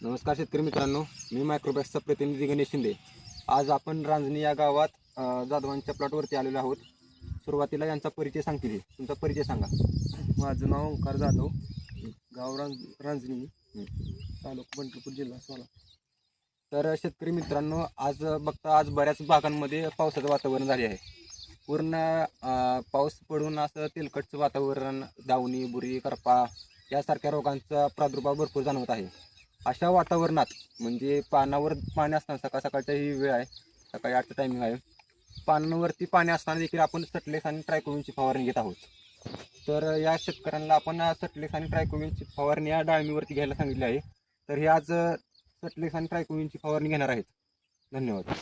नमस्कार शेतकरी मित्रांनो मी मायक्रोबॅक्सचा प्रतिनिधी गणेश शिंदे. आज आपण रांजणी या गावात जाधवांच्या प्लॉटवरती आलेलो आहोत. सुरुवातीला यांचा परिचय सांगतील. तुमचा परिचय सांगा. माझं नाव ओंकार जाधव. गाव रांज रांजणी तालुका पंढरपूर जिल्हा सोलापूर. तर शेतकरी मित्रांनो आज बघता आज बऱ्याच भागांमध्ये पावसाचं वातावरण झाले आहे. पूर्ण पाऊस पडून असं तेलकटचं वातावरण दावणी बुरी करपा यासारख्या रोगांचा प्रादुर्भाव भरपूर जाणवत आहे. अशा वातावरणात म्हणजे पानावर पाणी असताना सकाळ सकाळच्या ही वेळ आहे सकाळी आठचं टायमिंग आहे. पानांवरती पाणी असताना देखील आपण सटलेस आणि ट्रायकोविनची फवारणी घेत आहोत. तर या शेतकऱ्यांना आपण सटलेस आणि ट्रायकोविनची फवारणी या डाळमीवरती घ्यायला सांगितली आहे. तर हे आज सटलेस आणि ट्रायकोविनची फवारणी घेणार आहेत. धन्यवाद.